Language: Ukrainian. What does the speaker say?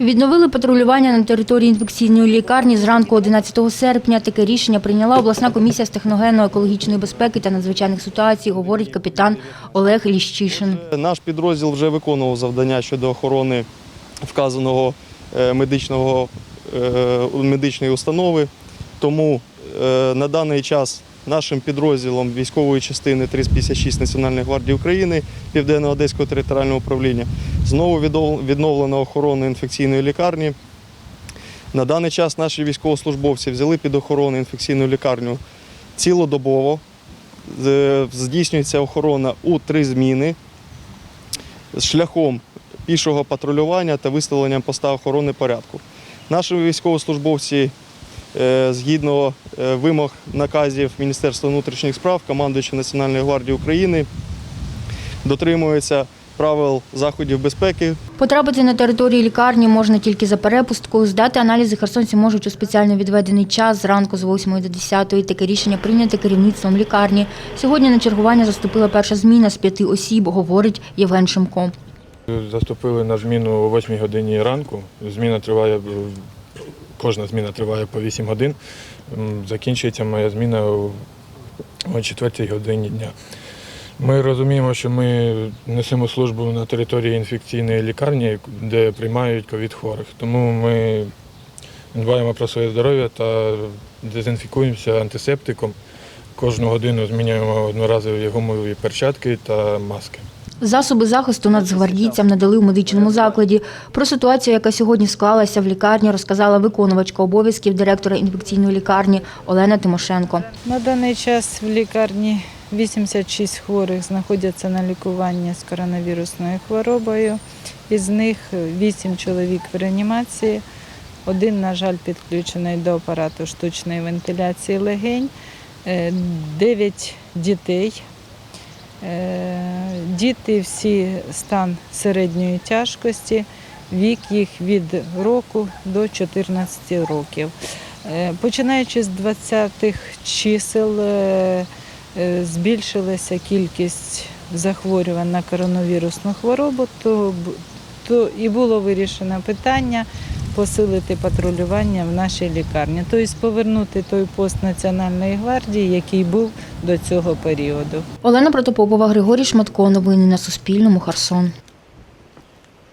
Відновили патрулювання на території інфекційної лікарні зранку 11 серпня. Таке рішення прийняла обласна комісія з техногенно-екологічної безпеки та надзвичайних ситуацій, говорить капітан Олег Ліщишин. Наш підрозділ вже виконував завдання щодо охорони вказаного е, медичного, е, медичної установи. Тому е, на даний час нашим підрозділом військової частини 356 Національної гвардії України Південно-Одеського територіального управління знову віднов- відновлено охорону інфекційної лікарні. На даний час наші військовослужбовці взяли під охорону інфекційну лікарню цілодобово. Здійснюється охорона у три зміни з шляхом пішого патрулювання та виставленням поста охорони порядку. Наші військовослужбовці е, згідно е, вимог наказів Міністерства внутрішніх справ, командуючи Національної гвардії України, дотримуються правил заходів безпеки Потрапити на територію лікарні можна тільки за перепусткою. Здати аналізи херсонці можуть у спеціально відведений час зранку з 8 до 10. Таке рішення прийняте керівництвом лікарні. Сьогодні на чергування заступила перша зміна з п'яти осіб, говорить Євген Шимко. Заступили на зміну о 8 годині ранку. Зміна триває, е, кожна зміна триває по 8 годин. Закінчується моя зміна о о 4 годині дня. Ми розуміємо, що ми несемо службу на території інфекційної лікарні, де приймають ковід хворих. Тому ми дбаємо про своє здоров'я та дезінфікуємося антисептиком. Кожну годину змінюємо одноразові гумові перчатки та маски. Засоби захисту нацгвардійцям надали у медичному закладі. Про ситуацію, яка сьогодні склалася в лікарні, розказала виконувачка обов'язків директора інфекційної лікарні Олена Тимошенко. На даний час в лікарні 86 хворих знаходяться на лікуванні з коронавірусною хворобою. Із них 8 чоловік в реанімації. Один, на жаль, підключений до апарату штучної вентиляції легень, 9 дітей. Е, Діти всі стан середньої тяжкості, вік їх від року до 14 років. Е, Починаючи з 20-х чисел е, е, збільшилася кількість захворювань на коронавірусну хворобу, то, то і було вирішено питання посилити патрулювання в нашій лікарні, тобто повернути той пост Національної гвардії, який був до цього періоду. Олена Протопопова, Григорій Шматко. Новини на Суспільному. Херсон.